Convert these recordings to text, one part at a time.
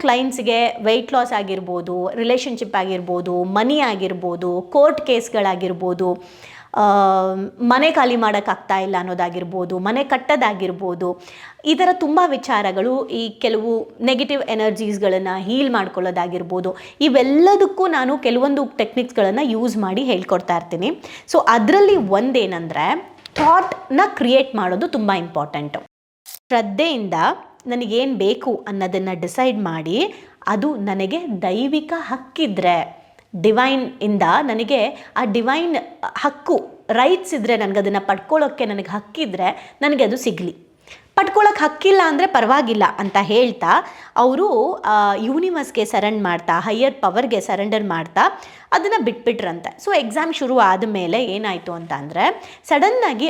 ಕ್ಲೈಂಟ್ಸ್ಗೆ weight loss ಆಗಿರ್ಬೋದು relationship ಆಗಿರ್ಬೋದು money ಆಗಿರ್ಬೋದು ಕೋರ್ಟ್ ಕೇಸ್ಗಳಾಗಿರ್ಬೋದು ಮನೆ ಖಾಲಿ ಮಾಡೋಕ್ಕಾಗ್ತಾ ಇಲ್ಲ ಅನ್ನೋದಾಗಿರ್ಬೋದು, ಮನೆ ಕಟ್ಟೋದಾಗಿರ್ಬೋದು, ಈ ಥರ ತುಂಬ ವಿಚಾರಗಳು ಈ ಕೆಲವು ನೆಗೆಟಿವ್ ಎನರ್ಜೀಸ್ಗಳನ್ನು ಹೀಲ್ ಮಾಡ್ಕೊಳ್ಳೋದಾಗಿರ್ಬೋದು. ಇವೆಲ್ಲದಕ್ಕೂ ನಾನು ಕೆಲವೊಂದು ಟೆಕ್ನಿಕ್ಸ್ಗಳನ್ನು ಯೂಸ್ ಮಾಡಿ ಹೇಳ್ಕೊಡ್ತಾ ಇರ್ತೀನಿ. ಸೊ ಅದರಲ್ಲಿ ಒಂದೇನೆಂದರೆ ಥಾಟ್ನ ಕ್ರಿಯೇಟ್ ಮಾಡೋದು ತುಂಬ ಇಂಪಾರ್ಟೆಂಟು ಶ್ರದ್ಧೆಯಿಂದ ನನಗೇನು ಬೇಕು ಅನ್ನೋದನ್ನು ಡಿಸೈಡ್ ಮಾಡಿ ಅದು ನನಗೆ ದೈವಿಕ ಹಕ್ಕಿದ್ರೆ ಡಿವೈನ್ ಇಂದ ನನಗೆ ಆ ಡಿವೈನ್ ಹಕ್ಕು ರೈಟ್ಸ್ ಇದ್ದರೆ ನನಗದನ್ನು ಪಡ್ಕೊಳ್ಳೋಕ್ಕೆ ನನಗೆ ಹಕ್ಕಿದ್ರೆ ನನಗೆ ಅದು ಸಿಗಲಿ. ಪಡ್ಕೊಳ್ಳೋಕೆ ಹಕ್ಕಿಲ್ಲ ಅಂದರೆ ಪರವಾಗಿಲ್ಲ ಅಂತ ಹೇಳ್ತಾ ಅವರು ಯೂನಿವರ್ಸ್ಗೆ ಸರೆಂಡ್ ಮಾಡ್ತಾ ಹೈಯರ್ ಪವರ್ಗೆ ಸರೆಂಡರ್ ಮಾಡ್ತಾ ಅದನ್ನು ಬಿಟ್ಬಿಟ್ರಂತೆ. ಸೊ ಎಕ್ಸಾಮ್ ಶುರು ಆದ ಮೇಲೆ ಏನಾಯಿತು ಅಂತ ಅಂದರೆ ಸಡನ್ನಾಗಿ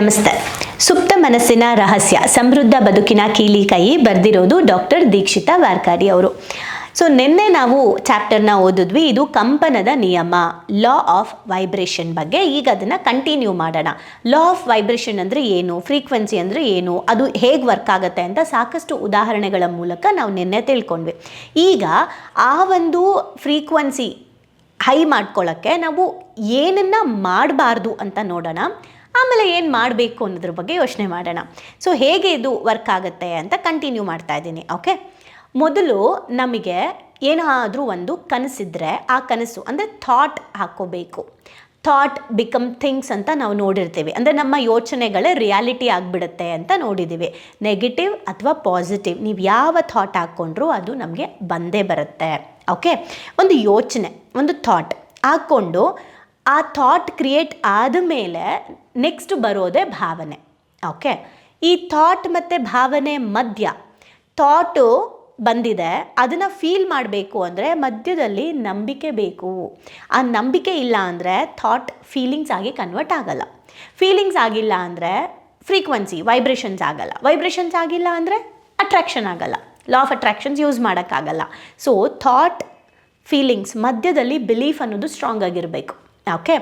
ನಮಸ್ತೆ. ಸುಪ್ತ ಮನಸ್ಸಿನ ರಹಸ್ಯ, ಸಮೃದ್ಧ ಬದುಕಿನ ಕೀಲಿ ಕೈ ಬರೆದಿರೋದು ಡಾಕ್ಟರ್ ದೀಕ್ಷಿತಾ ವಾರ್ಕಾರಿ ಅವರು. ಸೊ, ನಿನ್ನೆ ನಾವು ಚಾಪ್ಟರ್ನ ಓದಿದ್ವಿ, ಇದು ಕಂಪನದ ನಿಯಮ, ಲಾ ಆಫ್ ವೈಬ್ರೇಷನ್ ಬಗ್ಗೆ. ಈಗ ಅದನ್ನು ಕಂಟಿನ್ಯೂ ಮಾಡೋಣ. ಲಾ ಆಫ್ ವೈಬ್ರೇಷನ್ ಅಂದರೆ ಏನು? ಫ್ರೀಕ್ವೆನ್ಸಿ ಅಂದರೆ ಏನು? ಅದು ಹೇಗೆ ವರ್ಕ್ ಆಗುತ್ತೆ ಅಂತ ಸಾಕಷ್ಟು ಉದಾಹರಣೆಗಳ ಮೂಲಕ ನಾವು ನಿನ್ನೆ ತಿಳ್ಕೊಂಡ್ವಿ. ಈಗ ಆ ಒಂದು ಫ್ರೀಕ್ವೆನ್ಸಿ ಹೈ ಮಾಡ್ಕೊಳ್ಳೋಕ್ಕೆ ನಾವು ಏನನ್ನ ಮಾಡಬಾರ್ದು ಅಂತ ನೋಡೋಣ. ಆಮೇಲೆ ಏನು ಮಾಡಬೇಕು ಅನ್ನೋದ್ರ ಬಗ್ಗೆ ಯೋಚನೆ ಮಾಡೋಣ. ಸೊ ಹೇಗೆ ಇದು ವರ್ಕ್ ಆಗುತ್ತೆ ಅಂತ ಕಂಟಿನ್ಯೂ ಮಾಡ್ತಾ ಇದ್ದೀನಿ ಓಕೆ ಮೊದಲು ನಮಗೆ ಏನಾದರೂ ಒಂದು ಕನಸಿದ್ರೆ ಆ ಕನಸು, ಅಂದರೆ ಥಾಟ್ ಹಾಕೋಬೇಕು. ಥಾಟ್ ಬಿಕಮ್ ಥಿಂಗ್ಸ್ ಅಂತ ನಾವು ನೋಡಿರ್ತೀವಿ. ಅಂದರೆ ನಮ್ಮ ಯೋಚನೆಗಳೇ ರಿಯಾಲಿಟಿ ಆಗಿಬಿಡುತ್ತೆ ಅಂತ ನೋಡಿದ್ದೀವಿ ನೆಗೆಟಿವ್ ಅಥವಾ ಪಾಸಿಟಿವ್ ನೀವು ಯಾವ ಥಾಟ್ ಹಾಕ್ಕೊಂಡ್ರೂ ಅದು ನಮಗೆ ಬಂದೇ ಬರುತ್ತೆ ಓಕೆ ಒಂದು ಯೋಚನೆ, ಒಂದು ಥಾಟ್ ಹಾಕ್ಕೊಂಡು ಆ ಥಾಟ್ ಕ್ರಿಯೇಟ್ ಆದ ಮೇಲೆ ನೆಕ್ಸ್ಟ್ ಬರೋದೇ ಭಾವನೆ. ಓಕೆ ಈ ಥಾಟ್ ಮತ್ತು ಭಾವನೆ ಮಧ್ಯ ಥಾಟು ಬಂದಿದೆ, ಅದನ್ನು ಫೀಲ್ ಮಾಡಬೇಕು ಅಂದರೆ ಮಧ್ಯದಲ್ಲಿ ನಂಬಿಕೆ ಬೇಕು. ಆ ನಂಬಿಕೆ ಇಲ್ಲ ಅಂದರೆ ಥಾಟ್ ಫೀಲಿಂಗ್ಸ್ ಆಗಿ ಕನ್ವರ್ಟ್ ಆಗಲ್ಲ. ಫೀಲಿಂಗ್ಸ್ ಆಗಿಲ್ಲ ಅಂದರೆ ಫ್ರೀಕ್ವೆನ್ಸಿ ವೈಬ್ರೇಷನ್ಸ್ ಆಗಲ್ಲ. ವೈಬ್ರೇಷನ್ಸ್ ಆಗಿಲ್ಲ ಅಂದರೆ ಅಟ್ರಾಕ್ಷನ್ ಆಗಲ್ಲ. ಲಾ ಆಫ್ ಅಟ್ರಾಕ್ಷನ್ಸ್ ಯೂಸ್ ಮಾಡೋಕ್ಕಾಗಲ್ಲ. ಸೊ ಥಾಟ್ ಫೀಲಿಂಗ್ಸ್ ಮಧ್ಯದಲ್ಲಿ ಬಿಲೀಫ್ ಅನ್ನೋದು ಸ್ಟ್ರಾಂಗ್ ಆಗಿರಬೇಕು. ಓಕೆ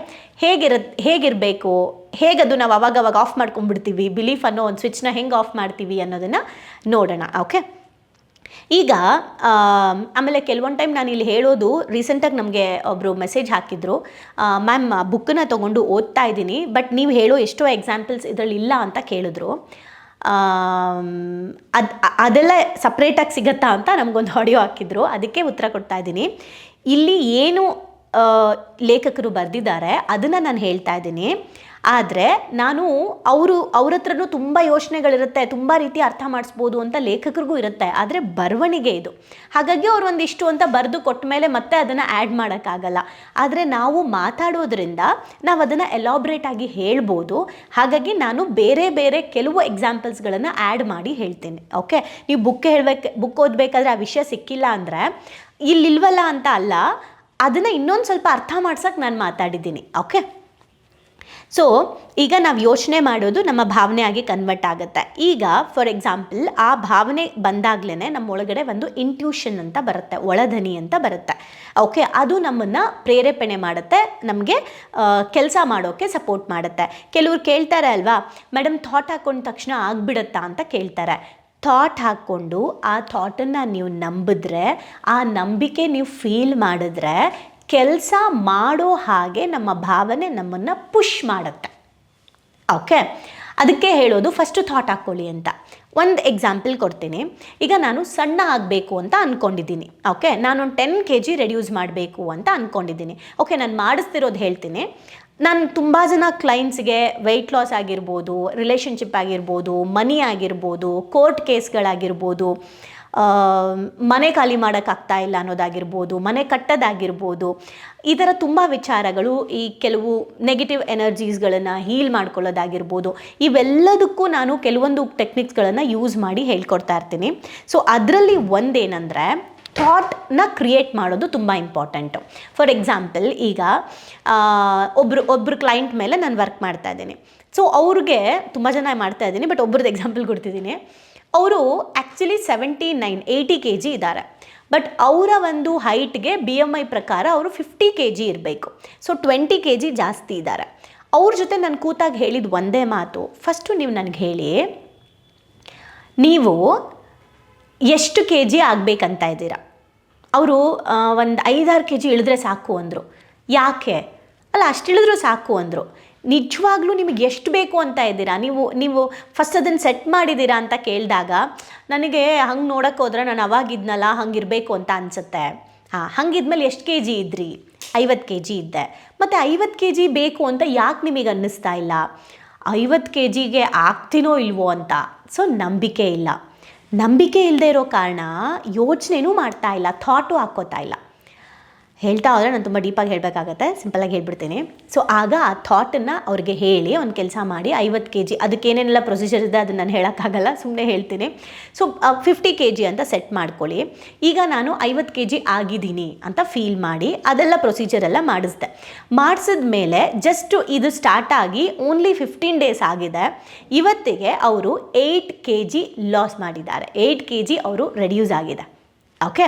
ಹೇಗಿರ ಹೇಗಿರಬೇಕು ಹೇಗದು ನಾವು ಅವಾಗ ಅವಾಗ ಆಫ್ ಮಾಡ್ಕೊಂಡ್ಬಿಡ್ತೀವಿ ಬಿಲೀಫ್ ಅನ್ನೋ ಒಂದು ಸ್ವಿಚ್ನ ಹೆಂಗೆ ಆಫ್ ಮಾಡ್ತೀವಿ ಅನ್ನೋದನ್ನು ನೋಡೋಣ ಓಕೆ? ಈಗ ಆಮ್, ಆಮೇಲೆ ಕೆಲವೊಂದು ಟೈಮ್ ನಾನು ಇಲ್ಲಿ ಹೇಳೋದು ರೀಸೆಂಟಾಗಿ ನಮಗೆ ಒಬ್ಬರು ಮೆಸೇಜ್ ಹಾಕಿದ್ರು. ಮ್ಯಾಮ್ ಬುಕ್ಕನ್ನ ತೊಗೊಂಡು ಓದ್ತಾ ಇದ್ದೀನಿ ಬಟ್ ನೀವು ಹೇಳೋ ಎಷ್ಟೋ ಎಕ್ಸಾಂಪಲ್ಸ್ ಇದರಲ್ಲಿ ಇಲ್ಲ ಅಂತ ಕೇಳಿದ್ರು. ಅದು ಅದೆಲ್ಲ ಸಪ್ರೇಟಾಗಿ ಸಿಗತ್ತಾ ಅಂತ ನಮಗೊಂದು ಆಡಿಯೋ ಹಾಕಿದ್ರು ಅದಕ್ಕೆ ಉತ್ತರ ಕೊಡ್ತಾ ಇದ್ದೀನಿ. ಇಲ್ಲಿ ಏನು ಲೇಖಕರು ಬರೆದಿದ್ದಾರೆ, ಅದನ್ನು ನಾನು ಹೇಳ್ತಾ ಇದ್ದೀನಿ. ಆದರೆ ನಾನು ಅವರು ಅವ್ರ ಹತ್ರನೂ ತುಂಬ ಯೋಚನೆಗಳಿರುತ್ತೆ, ತುಂಬ ರೀತಿ ಅರ್ಥ ಮಾಡಿಸ್ಬೋದು ಅಂತ ಲೇಖಕರಿಗೂ ಇರುತ್ತೆ. ಆದರೆ ಬರವಣಿಗೆ ಇದು. ಹಾಗಾಗಿ ಅವ್ರು ಒಂದಿಷ್ಟು ಅಂತ ಬರೆದು ಕೊಟ್ಟ ಮೇಲೆ ಮತ್ತೆ ಅದನ್ನು ಆ್ಯಡ್ ಮಾಡೋಕ್ಕಾಗಲ್ಲ. ಆದರೆ ನಾವು ಮಾತಾಡೋದ್ರಿಂದ ನಾವು ಅದನ್ನು ಎಲಾಬ್ರೇಟ್ ಆಗಿ ಹೇಳ್ಬೋದು. ಹಾಗಾಗಿ ನಾನು ಬೇರೆ ಬೇರೆ ಕೆಲವು ಎಕ್ಸಾಂಪಲ್ಸ್ಗಳನ್ನು ಆ್ಯಡ್ ಮಾಡಿ ಹೇಳ್ತೀನಿ. ಓಕೆ ನೀವು ಬುಕ್ ಹೇಳ್ಬೇಕು ಬುಕ್ ಓದಬೇಕಾದ್ರೆ ಆ ವಿಷಯ ಸಿಕ್ಕಿಲ್ಲ ಅಂದರೆ, ಇಲ್ಲಿಲ್ವಲ್ಲ ಅಂತ ಅಲ್ಲ ಅದನ್ನು ಇನ್ನೊಂದು ಸ್ವಲ್ಪ ಅರ್ಥ ಮಾಡ್ಸೋಕ್ಕೆ ನಾನು ಮಾತಾಡಿದ್ದೀನಿ ಓಕೆ ಸೊ ಈಗ ನಾವು ಯೋಚನೆ ಮಾಡೋದು ನಮ್ಮ ಭಾವನೆ ಆಗಿ ಕನ್ವರ್ಟ್ ಆಗುತ್ತೆ. ಈಗ ಫಾರ್ ಎಕ್ಸಾಂಪಲ್ ಆ ಭಾವನೆ ಬಂದಾಗ್ಲೇ ನಮ್ಮ ಒಳಗಡೆ ಒಂದು ಇಂಟ್ಯೂಷನ್ ಅಂತ ಬರುತ್ತೆ, ಒಳಧನಿ ಅಂತ ಬರುತ್ತೆ. ಓಕೆ ಅದು ನಮ್ಮನ್ನು ಪ್ರೇರೇಪಣೆ ಮಾಡುತ್ತೆ, ನಮಗೆ ಕೆಲಸ ಮಾಡೋಕ್ಕೆ ಸಪೋರ್ಟ್ ಮಾಡುತ್ತೆ. ಕೆಲವ್ರು ಕೇಳ್ತಾರೆ ಅಲ್ವಾ ಮೇಡಮ್ ಥಾಟ್ ಹಾಕೊಂಡ ತಕ್ಷಣ ಆಗ್ಬಿಡುತ್ತಾ? ಅಂತ ಕೇಳ್ತಾರೆ. ಥಾಟ್ ಹಾಕ್ಕೊಂಡು ಆ ಥಾಟನ್ನು ನೀವು ನಂಬಿದ್ರೆ, ಆ ನಂಬಿಕೆ ನೀವು ಫೀಲ್ ಮಾಡಿದ್ರೆ ಕೆಲಸ ಮಾಡೋ ಹಾಗೆ ನಮ್ಮ ಭಾವನೆ ನಮ್ಮನ್ನು ಪುಷ್ ಮಾಡುತ್ತೆ. ಓಕೆ ಅದಕ್ಕೆ ಹೇಳೋದು ಫಸ್ಟು ಥಾಟ್ ಹಾಕ್ಕೊಳ್ಳಿ ಅಂತ. ಒಂದು ಎಕ್ಸಾಂಪಲ್ ಕೊಡ್ತೀನಿ. ಈಗ ನಾನು ಸಣ್ಣ ಆಗಬೇಕು ಅಂತ ಅಂದ್ಕೊಂಡಿದ್ದೀನಿ ಓಕೆ ನಾನೊಂದು ಟೆನ್ ಕೆ ಜಿ ರೆಡ್ಯೂಸ್ ಮಾಡಬೇಕು ಅಂತ ಅಂದ್ಕೊಂಡಿದ್ದೀನಿ ಓಕೆ ನಾನು ಮಾಡಿಸ್ತಿರೋದು ಹೇಳ್ತೀನಿ. ನಾನು ತುಂಬ ಜನ ಕ್ಲೈಂಟ್ಸ್ಗೆ ವೆಯ್ಟ್ ಲಾಸ್ ಆಗಿರ್ಬೋದು ರಿಲೇಷನ್ಶಿಪ್ ಆಗಿರ್ಬೋದು ಮನಿ ಆಗಿರ್ಬೋದು ಕೋರ್ಟ್ ಕೇಸ್ಗಳಾಗಿರ್ಬೋದು ಮನೆ ಖಾಲಿ ಮಾಡೋಕ್ಕಾಗ್ತಾ ಇಲ್ಲ ಅನ್ನೋದಾಗಿರ್ಬೋದು, ಮನೆ ಕಟ್ಟೋದಾಗಿರ್ಬೋದು, ಈ ಥರ ತುಂಬ ವಿಚಾರಗಳು ಈ ಕೆಲವು ನೆಗೆಟಿವ್ ಎನರ್ಜೀಸ್ಗಳನ್ನು ಹೀಲ್ ಮಾಡ್ಕೊಳ್ಳೋದಾಗಿರ್ಬೋದು, ಇವೆಲ್ಲದಕ್ಕೂ ನಾನು ಕೆಲವೊಂದು ಟೆಕ್ನಿಕ್ಸ್ಗಳನ್ನು ಯೂಸ್ ಮಾಡಿ ಹೇಳ್ಕೊಡ್ತಾ ಇರ್ತೀನಿ. ಸೊ ಅದರಲ್ಲಿ ಒಂದೇನೆಂದರೆ ಥಾಟ್ನ ಕ್ರಿಯೇಟ್ ಮಾಡೋದು ತುಂಬ ಇಂಪಾರ್ಟೆಂಟು ಫಾರ್ ಎಕ್ಸಾಂಪಲ್ ಈಗ ಒಬ್ಬರು ಒಬ್ಬರು ಕ್ಲೈಂಟ್ ಮೇಲೆ ನಾನು ವರ್ಕ್ ಮಾಡ್ತಾ ಇದ್ದೀನಿ. ಸೊ ಅವ್ರಿಗೆ ತುಂಬ ಜನ ಮಾಡ್ತಾ ಇದ್ದೀನಿ ಬಟ್ ಒಬ್ರದ್ದು ಎಕ್ಸಾಂಪಲ್ ಕೊಡ್ತಿದ್ದೀನಿ. ಅವರು actually seventy nine eighty K G ಇದ್ದಾರೆ ಬಟ್ ಅವರ ಒಂದು ಹೈಟ್ಗೆ ಬಿ ಎಂ ಐ ಪ್ರಕಾರ ಅವರು ಫಿಫ್ಟಿ ಕೆ ಜಿ ಇರಬೇಕು. ಸೊ ಟ್ವೆಂಟಿ ಕೆ ಜಿ ಜಾಸ್ತಿ ಇದ್ದಾರೆ ಅವ್ರ ಜೊತೆ ನಾನು ಕೂತಾಗ ಹೇಳಿದ ಒಂದೇ ಮಾತು. ಫಸ್ಟು ನೀವು ನನಗೆ ಹೇಳಿ, ನೀವು ಎಷ್ಟು ಕೆ ಜಿ ಆಗಬೇಕಂತ ಇದ್ದೀರಾ? ಅವರು ಒಂದು ಐದಾರು ಕೆ ಜಿ ಇಳಿದ್ರೆ ಸಾಕು ಅಂದರು. ಯಾಕೆ? ಅಲ್ಲ, ಅಷ್ಟು ಇಳಿದ್ರೂ ಸಾಕು ಅಂದರು. ನಿಜವಾಗ್ಲೂ ನಿಮಗೆ ಎಷ್ಟು ಬೇಕು ಅಂತ ಇದ್ದೀರಾ? ನೀವು ನೀವು ಫಸ್ಟ್ ಅದನ್ನು ಸೆಟ್ ಮಾಡಿದ್ದೀರಾ ಅಂತ ಕೇಳಿದಾಗ, ನನಗೆ ಹಂಗೆ ನೋಡೋಕೆ ಹೋದ್ರೆ ನಾನು ಅವಾಗಿದ್ನಲ್ಲ ಹಂಗಿರಬೇಕು ಅಂತ ಅನಿಸುತ್ತೆ. ಹಾಂ ಹಂಗಿದ್ಮೇಲೆ ಎಷ್ಟು ಕೆ ಜಿ ಇದ್ರಿ? ಐವತ್ತು ಕೆ ಜಿ ಇದ್ದೆ. ಮತ್ತು ಐವತ್ತು ಕೆ ಜಿ ಬೇಕು ಅಂತ ಯಾಕೆ ನಿಮಗೆ ಅನ್ನಿಸ್ತಾ ಇಲ್ಲ? ಐವತ್ತು ಕೆ ಜಿಗೆ ಆಗ್ತೀನೋ ಇಲ್ವೋ ಅಂತ. ಸೊ, ನಂಬಿಕೆ ಇಲ್ಲ. ನಂಬಿಕೆ ಇಲ್ಲದೆ ಇರೋ ಕಾರಣ ಯೋಚನೆನೂ ಮಾಡ್ತಾ ಇಲ್ಲ ಥಾಟು ಹಾಕೋತಾ ಇಲ್ಲ. ಹೇಳ್ತಾ ಹೋದರೆ ನಾನು ತುಂಬ ಡೀಪಾಗಿ ಹೇಳಬೇಕಾಗತ್ತೆ ಸಿಂಪಲಾಗಿ ಹೇಳ್ಬಿಡ್ತೀನಿ. ಸೊ ಆಗ ಆ ಥಾಟನ್ನು ಅವ್ರಿಗೆ ಹೇಳಿ, ಒಂದು ಕೆಲಸ ಮಾಡಿ, ಐವತ್ತು ಕೆ ಜಿ ಅದಕ್ಕೇನೇನೆಲ್ಲ ಪ್ರೊಸೀಜರ್ ಇದೆ ಅದನ್ನು ನಾನು ಹೇಳೋಕ್ಕಾಗಲ್ಲ ಸುಮ್ಮನೆ ಹೇಳ್ತೀನಿ. ಸೊ ಫಿಫ್ಟಿ ಕೆ ಜಿ ಅಂತ ಸೆಟ್ ಮಾಡ್ಕೊಳ್ಳಿ. ಈಗ ನಾನು ಐವತ್ತು ಕೆ ಜಿ ಆಗಿದ್ದೀನಿ ಅಂತ ಫೀಲ್ ಮಾಡಿ, ಅದೆಲ್ಲ ಪ್ರೊಸೀಜರ್ ಎಲ್ಲ ಮಾಡಿಸ್ದೆ. ಮಾಡಿಸಿದ ಮೇಲೆ ಜಸ್ಟು ಇದು ಸ್ಟಾರ್ಟ್ ಆಗಿ ಓನ್ಲಿ ಫಿಫ್ಟೀನ್ ಡೇಸ್ ಆಗಿದೆ. ಇವತ್ತಿಗೆ ಅವರು ಏಯ್ಟ್ ಕೆ ಜಿ ಲಾಸ್ ಮಾಡಿದ್ದಾರೆ. ಏಯ್ಟ್ ಕೆ ಜಿ ಅವರು ರೆಡ್ಯೂಸ್ ಆಗಿದೆ. ಓಕೆ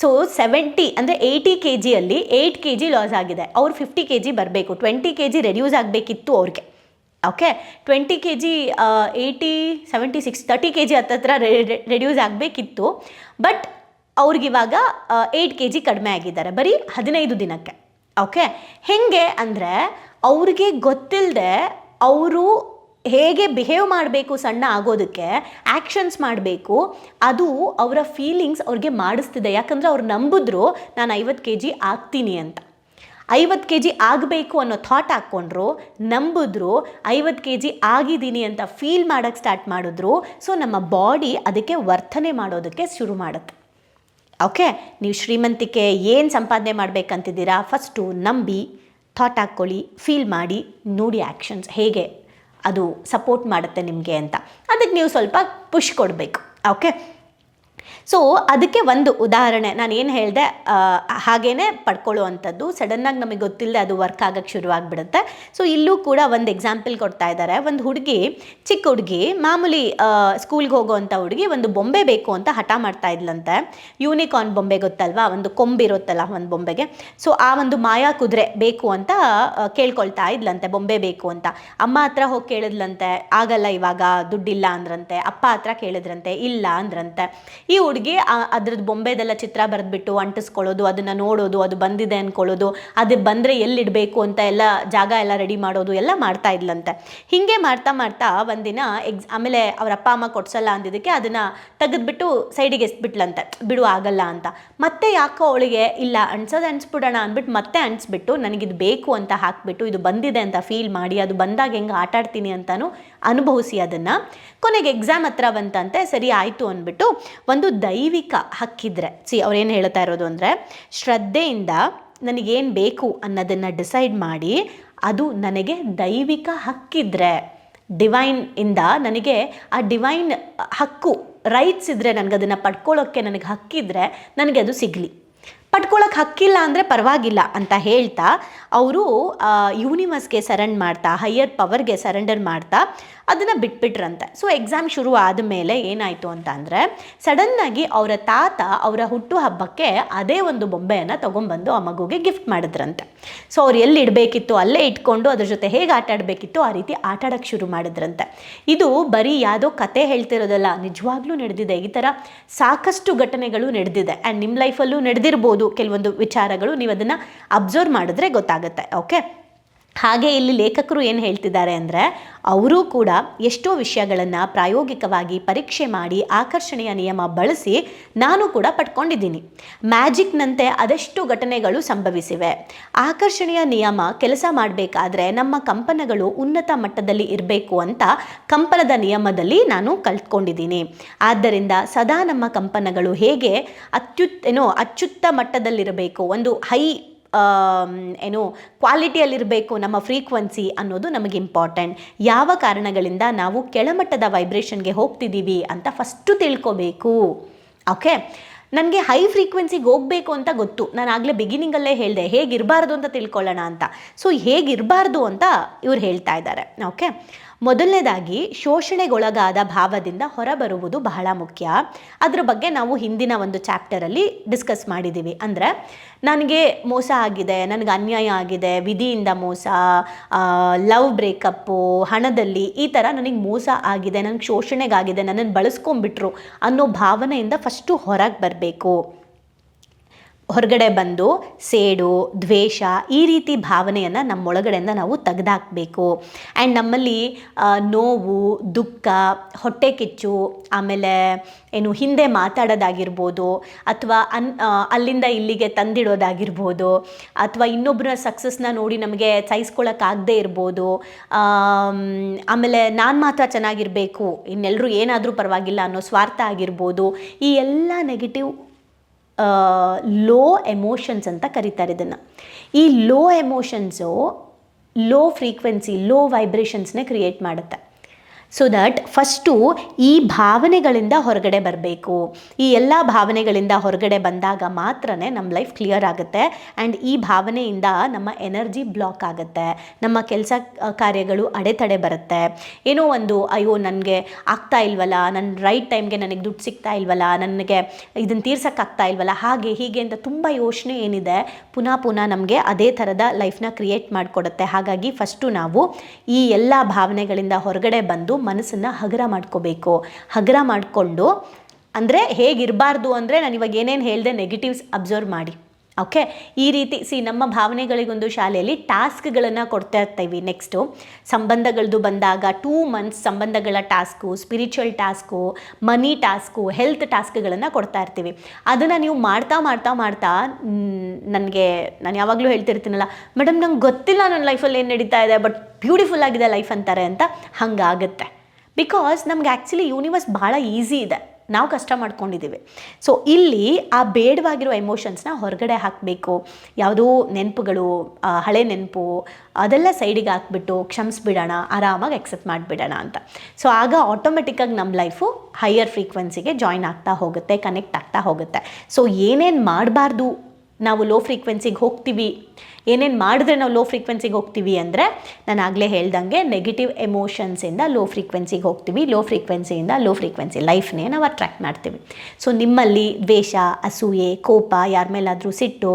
ಸೊ ಸೆವೆಂಟಿ ಅಂದರೆ ಏಯ್ಟಿ ಕೆ ಜಿಯಲ್ಲಿ ಏಯ್ಟ್ ಕೆ ಜಿ ಲಾಸ್ ಆಗಿದೆ. ಅವ್ರು ಫಿಫ್ಟಿ ಕೆ ಜಿ ಬರಬೇಕು. ಟ್ವೆಂಟಿ ಕೆ ಜಿ ರೆಡ್ಯೂಸ್ ಆಗಬೇಕಿತ್ತು ಅವ್ರಿಗೆ. Okay twenty K G eighty seventy six thirty K G ಹತ್ತತ್ರ ರೆಡ್ಯೂಸ್ ಆಗಬೇಕಿತ್ತು. ಬಟ್ ಅವ್ರಿಗಿವಾಗ ಏಯ್ಟ್ ಕೆ ಜಿ ಕಡಿಮೆ ಆಗಿದ್ದಾರೆ. ಬರೀ ಹದಿನೈದು ದಿನಕ್ಕೆ. ಓಕೆ ಹೇಗೆ ಅಂದರೆ ಅವ್ರಿಗೆ ಗೊತ್ತಿಲ್ಲದೆ ಅವರು ಹೇಗೆ ಬಿಹೇವ್ ಮಾಡಬೇಕು ಸಣ್ಣ ಆಗೋದಕ್ಕೆ ಆ್ಯಕ್ಷನ್ಸ್ ಮಾಡಬೇಕು, ಅದು ಅವರ ಫೀಲಿಂಗ್ಸ್ ಅವ್ರಿಗೆ ಮಾಡಿಸ್ತಿದೆ. ಯಾಕಂದರೆ ಅವ್ರು ನಂಬಿದ್ರು, ನಾನು ಐವತ್ತು ಕೆ ಜಿ ಆಗ್ತೀನಿ ಅಂತ. ಐವತ್ತು ಕೆ ಜಿ ಆಗಬೇಕು ಅನ್ನೋ ಥಾಟ್ ಹಾಕ್ಕೊಂಡ್ರು, ನಂಬಿದ್ರು, ಐವತ್ತು ಕೆ ಜಿ ಆಗಿದ್ದೀನಿ ಅಂತ ಫೀಲ್ ಮಾಡೋಕ್ಕೆ ಸ್ಟಾರ್ಟ್ ಮಾಡಿದ್ರು ಸೊ ನಮ್ಮ ಬಾಡಿ ಅದಕ್ಕೆ ವರ್ತನೆ ಮಾಡೋದಕ್ಕೆ ಶುರು ಮಾಡುತ್ತೆ. ಓಕೆ ನೀವು ಶ್ರೀಮಂತಿಕೆ ಏನು ಸಂಪಾದನೆ ಮಾಡಬೇಕಂತಿದ್ದೀರಾ? ಫಸ್ಟು ನಂಬಿ ಥಾಟ್ ಹಾಕ್ಕೊಳ್ಳಿ ಫೀಲ್ ಮಾಡಿ, ನೋಡಿ ಆ್ಯಕ್ಷನ್ಸ್ ಹೇಗೆ. ಅದು ಸಪೋರ್ಟ್ ಮಾಡುತ್ತೆ ನಿಮಗೆ ಅಂತ. ಅದಕ್ಕೆ ನೀವು ಸ್ವಲ್ಪ ಪುಷ್ ಕೊಡಬೇಕು. ಓಕೆ ಸೊ ಅದಕ್ಕೆ ಒಂದು ಉದಾಹರಣೆ. ನಾನು ಏನು ಹೇಳಿದೆ ಹಾಗೇ ಪಡ್ಕೊಳ್ಳುವಂಥದ್ದು. ಸಡನ್ನಾಗಿ ನಮಗೆ ಗೊತ್ತಿಲ್ಲದೆ ಅದು ವರ್ಕ್ ಆಗಕ್ಕೆ ಶುರುವಾಗ್ಬಿಡುತ್ತೆ. ಸೊ ಇಲ್ಲೂ ಕೂಡ ಒಂದು ಎಕ್ಸಾಂಪಲ್ ಕೊಡ್ತಾ ಇದ್ದಾರೆ ಒಂದು ಹುಡುಗಿ, ಚಿಕ್ಕ ಹುಡುಗಿ, ಮಾಮೂಲಿ ಸ್ಕೂಲ್ಗೆ ಹೋಗೋವಂಥ ಹುಡುಗಿ ಒಂದು ಬೊಂಬೆ ಬೇಕು ಅಂತ ಹಠ ಮಾಡ್ತಾ ಇದ್ಲಂತೆ. ಯೂನಿಕಾರ್ನ್ ಬೊಂಬೆ ಗೊತ್ತಲ್ವಾ? ಒಂದು ಕೊಂಬಿರುತ್ತಲ್ಲ ಒಂದು ಬೊಂಬೆಗೆ. ಸೊ ಆ ಒಂದು ಮಾಯಾ ಕುದುರೆ ಬೇಕು ಅಂತ ಕೇಳ್ಕೊಳ್ತಾ ಇದ್ಲಂತೆ. ಬೊಂಬೆ ಬೇಕು ಅಂತ. ಅಮ್ಮ ಹತ್ರ ಹೋಗಿ ಕೇಳಿದ್ಲಂತೆ, ಆಗಲ್ಲ ಇವಾಗ, ದುಡ್ಡಿಲ್ಲ ಅಂದ್ರಂತೆ. ಅಪ್ಪ ಹತ್ರ ಕೇಳಿದ್ರಂತೆ, ಇಲ್ಲ ಅಂದ್ರಂತೆ. ಈ ಹುಡುಗಿ ಅದ್ರದ್ದು ಬೊಂಬೆದೆಲ್ಲ ಚಿತ್ರ ಬರೆದ್ಬಿಟ್ಟು ಅಂಟಿಸ್ಕೊಳ್ಳೋದು, ಅದನ್ನು ನೋಡೋದು, ಅದು ಬಂದಿದೆ ಅಂದ್ಕೊಳ್ಳೋದು ಅದು ಬಂದರೆ ಎಲ್ಲಿಡಬೇಕು ಅಂತ ಎಲ್ಲ ಜಾಗ ಎಲ್ಲ ರೆಡಿ ಮಾಡೋದು ಎಲ್ಲ ಮಾಡ್ತಾ ಇದ್ಲಂತೆ. ಹೀಗೆ ಮಾಡ್ತಾ ಮಾಡ್ತಾ ಒಂದಿನ ಎಕ್ಸ್ ಆಮೇಲೆ ಅವ್ರ ಅಪ್ಪ, ಅಮ್ಮ ಕೊಡ್ಸಲ್ಲ ಅಂದಿದ್ದಕ್ಕೆ ಅದನ್ನು ತೆಗೆದ್ಬಿಟ್ಟು ಸೈಡಿಗೆ ಎಸ್ಬಿಟ್ಲಂತೆ. ಬಿಡು ಆಗಲ್ಲ ಅಂತ. ಮತ್ತೆ ಯಾಕೋ ಅವಳಿಗೆ, ಇಲ್ಲ ಅನ್ಸೋದು ಅನ್ಸ್ಬಿಡೋಣ ಅಂದ್ಬಿಟ್ಟು ಮತ್ತೆ ಅನ್ಸ್ಬಿಟ್ಟು ನನಗಿದು ಬೇಕು ಅಂತ ಹಾಕ್ಬಿಟ್ಟು ಇದು ಬಂದಿದೆ ಅಂತ ಫೀಲ್ ಮಾಡಿ, ಅದು ಬಂದಾಗ ಹೆಂಗೆ ಆಟಾಡ್ತೀನಿ ಅಂತಾನು ಅನುಭವಿಸಿ ಅದನ್ನು. ಕೊನೆಗೆ ಎಕ್ಸಾಮ್ ಹತ್ರ ಬಂತಂತೆ, ಸರಿ ಆಯಿತು ಅಂದ್ಬಿಟ್ಟು ಒಂದು ದೈವಿಕ ಹಕ್ಕಿದ್ರೆ. ಸಿ, ಅವ್ರೇನು ಹೇಳ್ತಾ ಇರೋದು ಅಂದರೆ, ಶ್ರದ್ಧೆಯಿಂದ ನನಗೇನು ಬೇಕು ಅನ್ನೋದನ್ನು ಡಿಸೈಡ್ ಮಾಡಿ, ಅದು ನನಗೆ ದೈವಿಕ ಹಕ್ಕಿದ್ರೆ. ಡಿವೈನ್ ಇಂದ ನನಗೆ ಆ ಡಿವೈನ್ ಹಕ್ಕು ರೈಟ್ಸ್ ಇದ್ದರೆ ನನಗೆ ಅದನ್ನು ಪಡ್ಕೊಳ್ಳೋಕ್ಕೆ ನನಗೆ ಹಕ್ಕಿದ್ರೆ, ನನಗೆ ಅದು ಸಿಗಲಿ. ಪಡ್ಕೊಳ್ಳೋಕೆ ಹಕ್ಕಿಲ್ಲ ಅಂದರೆ ಪರವಾಗಿಲ್ಲ ಅಂತ ಹೇಳ್ತಾ, ಅವರು ಯೂನಿವರ್ಸ್ಗೆ ಸರೆಂಡ್ ಮಾಡ್ತಾ ಹೈಯರ್ ಪವರ್ಗೆ ಸರೆಂಡರ್ ಮಾಡ್ತಾ, ಅದನ್ನು ಬಿಟ್ಬಿಟ್ರಂತೆ. ಸೊ ಎಕ್ಸಾಮ್ ಶುರು ಆದಮೇಲೆ ಏನಾಯಿತು ಅಂತ ಅಂದರೆ ಸಡನ್ನಾಗಿ ಅವರ ತಾತ ಅವರ ಹುಟ್ಟು ಹಬ್ಬಕ್ಕೆ ಅದೇ ಒಂದು ಬೊಂಬೆಯನ್ನು ತೊಗೊಂಬಂದು ಆ ಮಗುಗೆ ಗಿಫ್ಟ್ ಮಾಡಿದ್ರಂತೆ. ಸೊ ಅವ್ರು ಎಲ್ಲಿ ಇಡಬೇಕಿತ್ತು, ಅಲ್ಲೇ ಇಟ್ಕೊಂಡು ಅದ್ರ ಜೊತೆ ಹೇಗೆ ಆಟಾಡಬೇಕಿತ್ತು ಆ ರೀತಿ ಆಟ ಆಡೋಕ್ಕೆ ಶುರು ಮಾಡಿದ್ರಂತೆ. ಇದು ಬರೀ ಯಾವುದೋ ಕತೆ ಹೇಳ್ತಿರೋದಲ್ಲ, ನಿಜವಾಗ್ಲೂ ನಡೆದಿದೆ. ಈ ಥರ ಸಾಕಷ್ಟು ಘಟನೆಗಳು ನಡೆದಿದೆ. ಆ್ಯಂಡ್ ನಿಮ್ಮ ಲೈಫಲ್ಲೂ ನಡೆದಿರ್ಬೋದು. ಕೆಲವೊಂದು ವಿಚಾರಗಳು ನೀವು ಅದನ್ನು ಅಬ್ಸರ್ವ್ ಮಾಡಿದ್ರೆ ಗೊತ್ತಾಗುತ್ತೆ ಓಕೆ ಹಾಗೆ ಇಲ್ಲಿ ಲೇಖಕರು ಏನು ಹೇಳ್ತಿದ್ದಾರೆ ಅಂದರೆ ಅವರೂ ಕೂಡ ಎಷ್ಟೋ ವಿಷಯಗಳನ್ನು ಪ್ರಾಯೋಗಿಕವಾಗಿ ಪರೀಕ್ಷೆ ಮಾಡಿ ಆಕರ್ಷಣೆಯ ನಿಯಮ ಬಳಸಿ ನಾನು ಕೂಡ ಪಡ್ಕೊಂಡಿದ್ದೀನಿ. ಮ್ಯಾಜಿಕ್ನಂತೆ ಅದೆಷ್ಟು ಘಟನೆಗಳು ಸಂಭವಿಸಿವೆ. ಆಕರ್ಷಣೆಯ ನಿಯಮ ಕೆಲಸ ಮಾಡಬೇಕಾದ್ರೆ ನಮ್ಮ ಕಂಪನಗಳು ಉನ್ನತ ಮಟ್ಟದಲ್ಲಿ ಇರಬೇಕು ಅಂತ ಕಂಪನದ ನಿಯಮದಲ್ಲಿ ನಾನು ಕಲ್ತ್ಕೊಂಡಿದ್ದೀನಿ ಆದ್ದರಿಂದ ಸದಾ ನಮ್ಮ ಕಂಪನಗಳು ಹೇಗೆ ಅತ್ಯುತ್ತ ಏನೋ ಅತ್ಯುತ್ತ ಮಟ್ಟದಲ್ಲಿರಬೇಕು, ಒಂದು ಹೈ ಏನು, ಕ್ವಾಲಿಟಿಯಲ್ಲಿರಬೇಕು ನಮ್ಮ ಫ್ರೀಕ್ವೆನ್ಸಿ ಅನ್ನೋದು ನಮಗೆ ಇಂಪಾರ್ಟೆಂಟ್. ಯಾವ ಕಾರಣಗಳಿಂದ ನಾವು ಕೆಳಮಟ್ಟದ ವೈಬ್ರೇಷನ್ಗೆ ಹೋಗ್ತಿದ್ದೀವಿ ಅಂತ ಫಸ್ಟು ತಿಳ್ಕೋಬೇಕು. ಓಕೆ? ನನಗೆ ಹೈ ಫ್ರೀಕ್ವೆನ್ಸಿಗೆ ಹೋಗಬೇಕು ಅಂತ ಗೊತ್ತು. ನಾನು ಆಗಲೇ ಬಿಗಿನಿಂಗಲ್ಲೇ ಹೇಳಿದೆ, ಹೇಗಿರಬಾರ್ದು ಅಂತ ತಿಳ್ಕೊಳ್ಳೋಣ ಅಂತ. ಸೊ, ಹೇಗಿರಬಾರ್ದು ಅಂತ ಇವ್ರು ಹೇಳ್ತಾ ಇದ್ದಾರೆ. ಓಕೆ? ಮೊದಲನೇದಾಗಿ ಶೋಷಣೆಗೊಳಗಾದ ಭಾವದಿಂದ ಹೊರಬರುವುದು ಬಹಳ ಮುಖ್ಯ. ಅದ್ರ ಬಗ್ಗೆ ನಾವು ಹಿಂದಿನ ಒಂದು ಚಾಪ್ಟರಲ್ಲಿ ಡಿಸ್ಕಸ್ ಮಾಡಿದ್ದೀವಿ ಅಂದರೆ ನನಗೆ ಮೋಸ ಆಗಿದೆ, ನನಗೆ ಅನ್ಯಾಯ ಆಗಿದೆ, ವಿಧಿಯಿಂದ ಮೋಸ ಲವ್ ಬ್ರೇಕಪ್ಪು ಹಣದಲ್ಲಿ ಈ ಥರ ನನಗೆ ಮೋಸ ಆಗಿದೆ ನನಗೆ ಶೋಷಣೆಗಾಗಿದೆ ನನ್ನನ್ನು ಬಳಸ್ಕೊಂಡ್ಬಿಟ್ರು ಅನ್ನೋ ಭಾವನೆಯಿಂದ ಫಸ್ಟು ಹೊರಗೆ ಬರಬೇಕು. ಹೊರಗಡೆ ಬಂದು ಸೇಡು, ದ್ವೇಷ ಈ ರೀತಿ ಭಾವನೆಯನ್ನು ನಮ್ಮೊಳಗಡೆಯಿಂದ ನಾವು ತೆಗೆದಾಕಬೇಕು. ಆ್ಯಂಡ್ ನಮ್ಮಲ್ಲಿ ನೋವು, ದುಃಖ, ಹೊಟ್ಟೆ ಕಿಚ್ಚು, ಆಮೇಲೆ ಏನು ಹಿಂದೆ ಮಾತಾಡೋದಾಗಿರ್ಬೋದು ಅಥವಾ ಅನ್ ಅಲ್ಲಿಂದ ಇಲ್ಲಿಗೆ ತಂದಿಡೋದಾಗಿರ್ಬೋದು ಅಥವಾ ಇನ್ನೊಬ್ಬರ ಸಕ್ಸಸ್ನ ನೋಡಿ ನಮಗೆ ಸಹಿಸ್ಕೊಳ್ಳೋಕ್ಕಾಗದೇ ಇರ್ಬೋದು. ಆಮೇಲೆ ನಾನು ಮಾತ್ರ ಚೆನ್ನಾಗಿರಬೇಕು ಇನ್ನೆಲ್ಲರೂ ಏನಾದರೂ ಪರವಾಗಿಲ್ಲ ಅನ್ನೋ ಸ್ವಾರ್ಥ ಆಗಿರ್ಬೋದು. ಈ ಎಲ್ಲ ನೆಗೆಟಿವ್ ಲೋ ಎಮೋಷನ್ಸ್ ಅಂತ ಕರೀತಾರೆ ಇದನ್ನು. ಈ low emotions low frequency low ವೈಬ್ರೇಷನ್ಸ್ನೇ create ಮಾಡುತ್ತೆ. ಸೊ ದಟ್ ಫಸ್ಟು ಈ ಭಾವನೆಗಳಿಂದ ಹೊರಗಡೆ ಬರಬೇಕು. ಈ ಎಲ್ಲ ಭಾವನೆಗಳಿಂದ ಹೊರಗಡೆ ಬಂದಾಗ ಮಾತ್ರ ನಮ್ಮ ಲೈಫ್ ಕ್ಲಿಯರ್ ಆಗುತ್ತೆ. ಆ್ಯಂಡ್ ಈ ಭಾವನೆಯಿಂದ ನಮ್ಮ ಎನರ್ಜಿ ಬ್ಲಾಕ್ ಆಗುತ್ತೆ. ನಮ್ಮ ಕೆಲಸ ಕಾರ್ಯಗಳು ಅಡೆತಡೆ ಬರುತ್ತೆ. ಏನೋ ಒಂದು, ಅಯ್ಯೋ, ನನಗೆ ಆಗ್ತಾ ಇಲ್ವಲ್ಲ ನನ್ನ ರೈಟ್ ಟೈಮ್ಗೆ ನನಗೆ ದುಡ್ಡು ಸಿಗ್ತಾ ಇಲ್ವಲ್ಲ, ನನಗೆ ಇದನ್ನು ತೀರ್ಸೋಕ್ಕಾಗ್ತಾ ಇಲ್ವಲ್ಲ, ಹಾಗೆ ಹೀಗೆ ಅಂತ ತುಂಬ ಯೋಚನೆ ಏನಿದೆ, ಪುನಃ ಪುನಃ ನಮಗೆ ಅದೇ ಥರದ ಲೈಫ್ನ ಕ್ರಿಯೇಟ್ ಮಾಡಿಕೊಡುತ್ತೆ. ಹಾಗಾಗಿ ಫಸ್ಟು ನಾವು ಈ ಎಲ್ಲ ಭಾವನೆಗಳಿಂದ ಹೊರಗಡೆ ಬಂದು ಮನಸ್ಸನ್ನು ಹಗರ ಮಾಡ್ಕೋಬೇಕು. ಹಗರ ಮಾಡಿಕೊಂಡು, ಅಂದರೆ ಹೇಗಿರಬಾರ್ದು ಅಂದರೆ ನಾನು ಇವಾಗ ಏನೇನು ಹೇಳಿದೆ ನೆಗೆಟಿವ್ಸ್ ಅಬ್ಸರ್ವ್ ಮಾಡಿ. ಓಕೆ ಈ ರೀತಿ ಸಿ ನಮ್ಮ ಭಾವನೆಗಳಿಗೊಂದು ಶಾಲೆಯಲ್ಲಿ ಟಾಸ್ಕ್ಗಳನ್ನು ಕೊಡ್ತಾ ಇರ್ತೀವಿ. ನೆಕ್ಸ್ಟು ಸಂಬಂಧಗಳದ್ದು ಬಂದಾಗ ಟೂ ಮಂತ್ಸ್ ಸಂಬಂಧಗಳ task spiritual task money task health ಟಾಸ್ಕ್ಗಳನ್ನು ಕೊಡ್ತಾ ಇರ್ತೀವಿ. ಅದನ್ನು ನೀವು ಮಾಡ್ತಾ ಮಾಡ್ತಾ ಮಾಡ್ತಾ ನನಗೆ, ನಾನು ಯಾವಾಗಲೂ ಹೇಳ್ತಿರ್ತೀನಲ್ಲ, ಮೇಡಮ್ ನಂಗೆ ಗೊತ್ತಿಲ್ಲ ನನ್ನ ಲೈಫಲ್ಲಿ ಏನು ನಡೀತಾ ಇದೆ ಬಟ್ ಬ್ಯೂಟಿಫುಲ್ ಆಗಿದೆ ಲೈಫ್ ಅಂತಾರೆ ಅಂತ ಹಂಗಾಗುತ್ತೆ. ಬಿಕಾಸ್ ನಮ್ಗೆ ಆ್ಯಕ್ಚುಲಿ ಯೂನಿವರ್ಸ್ ಭಾಳ ಈಸಿ ಇದೆ. ನಾವು ಕಷ್ಟ ಮಾಡ್ಕೊಂಡಿದ್ದೀವಿ ಸೊ ಇಲ್ಲಿ ಆ ಬೇಡವಾಗಿರೋ ಎಮೋಷನ್ಸ್ನ ಹೊರಗಡೆ ಹಾಕಬೇಕು. ಯಾವುದೋ ನೆನಪುಗಳು ಹಳೆ ನೆನಪು, ಅದೆಲ್ಲ ಸೈಡಿಗೆ ಹಾಕ್ಬಿಟ್ಟು ಕ್ಷಮಿಸ್ಬಿಡೋಣ, ಆರಾಮಾಗಿ ಎಕ್ಸೆಪ್ಟ್ ಮಾಡಿಬಿಡೋಣ ಅಂತ. ಸೊ ಆಗ ಆಟೋಮೆಟಿಕ್ಕಾಗಿ ನಮ್ಮ ಲೈಫು ಹೈಯರ್ ಫ್ರೀಕ್ವೆನ್ಸಿಗೆ ಜಾಯ್ನ್ ಆಗ್ತಾ ಹೋಗುತ್ತೆ ಕನೆಕ್ಟ್ ಆಗ್ತಾ ಹೋಗುತ್ತೆ. ಸೊ ಏನೇನು ಮಾಡಬಾರ್ದು? ನಾವು ಲೋ ಫ್ರೀಕ್ವೆನ್ಸಿಗೆ ಹೋಗ್ತೀವಿ. ಏನೇನು ಮಾಡಿದ್ರೆ ನಾವು ಲೋ ಫ್ರೀಕ್ವೆನ್ಸಿಗೆ ಹೋಗ್ತೀವಿ ಅಂದರೆ, ನಾನು ಆಗಲೇ ಹೇಳ್ದಂಗೆ ನೆಗೆಟಿವ್ ಎಮೋಷನ್ಸಿಂದ ಲೋ ಫ್ರೀಕ್ವೆನ್ಸಿಗೆ ಹೋಗ್ತೀವಿ. ಲೋ ಫ್ರೀಕ್ವೆನ್ಸಿಯಿಂದ ಲೋ ಫ್ರೀಕ್ವೆನ್ಸಿ ಲೈಫ್ನೇ ನಾವು ಅಟ್ರ್ಯಾಕ್ಟ್ ಮಾಡ್ತೀವಿ. ಸೊ ನಿಮ್ಮಲ್ಲಿ ದ್ವೇಷ, ಅಸೂಯೆ, ಕೋಪ, ಯಾರ ಮೇಲಾದರೂ ಸಿಟ್ಟು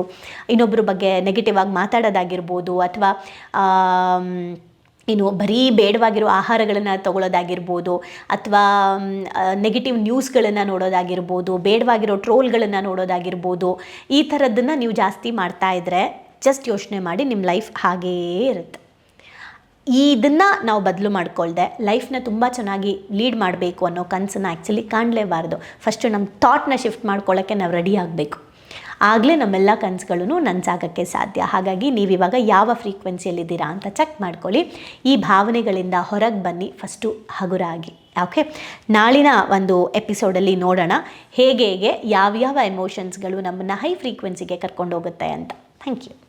ಇನ್ನೊಬ್ಬರ ಬಗ್ಗೆ ನೆಗೆಟಿವ್ ಆಗಿ ಮಾತಾಡೋದಾಗಿರ್ಬೋದು, ಅಥವಾ ಏನು ಬರೀ ಬೇಡವಾಗಿರೋ ಆಹಾರಗಳನ್ನು ತಗೊಳ್ಳೋದಾಗಿರ್ಬೋದು ಅಥವಾ ನೆಗೆಟಿವ್ ನ್ಯೂಸ್ಗಳನ್ನು ನೋಡೋದಾಗಿರ್ಬೋದು, ಬೇಡವಾಗಿರೋ ಟ್ರೋಲ್ಗಳನ್ನು ನೋಡೋದಾಗಿರ್ಬೋದು, ಈ ಥರದ್ದನ್ನು ನೀವು ಜಾಸ್ತಿ ಮಾಡ್ತಾ ಇದ್ದರೆ ಜಸ್ಟ್ ಯೋಚನೆ ಮಾಡಿ ನಿಮ್ಮ ಲೈಫ್ ಹಾಗೇ ಇರುತ್ತೆ. ಇದನ್ನು ನಾವು ಬದಲು ಮಾಡಿಕೊಳ್ಳ್ದೆ ಲೈಫ್ನ ತುಂಬ ಚೆನ್ನಾಗಿ ಲೀಡ್ ಮಾಡಬೇಕು ಅನ್ನೋ ಕನಸನ್ನು ಆ್ಯಕ್ಚುಲಿ ಕಾಣಲೇಬಾರ್ದು. ಫಸ್ಟು ನಮ್ಮ ಥಾಟ್ನ ಶಿಫ್ಟ್ ಮಾಡ್ಕೊಳ್ಳೋಕ್ಕೆ ನಾವು ರೆಡಿ ಆಗಬೇಕು. ಆಗಲೇ ನಮ್ಮೆಲ್ಲ ಕನಸುಗಳೂ ನನಸಾಗೋಕ್ಕೆ ಸಾಧ್ಯ. ಹಾಗಾಗಿ ನೀವಿವಾಗ ಯಾವ ಫ್ರೀಕ್ವೆನ್ಸಿಯಲ್ಲಿದ್ದೀರಾ ಅಂತ ಚೆಕ್ ಮಾಡ್ಕೊಳ್ಳಿ. ಈ ಭಾವನೆಗಳಿಂದ ಹೊರಗೆ ಬನ್ನಿ ಫಸ್ಟು ಹಗುರಾಗಿ. ಓಕೆ? ನಾಳಿನ ಒಂದು ಎಪಿಸೋಡಲ್ಲಿ ನೋಡೋಣ ಹೇಗೆ ಹೇಗೆ, ಯಾವ್ಯಾವ ಎಮೋಷನ್ಸ್ಗಳು ನಮ್ಮನ್ನು ಹೈ ಫ್ರೀಕ್ವೆನ್ಸಿಗೆ ಕರ್ಕೊಂಡೋಗುತ್ತೆ ಅಂತ. Thank you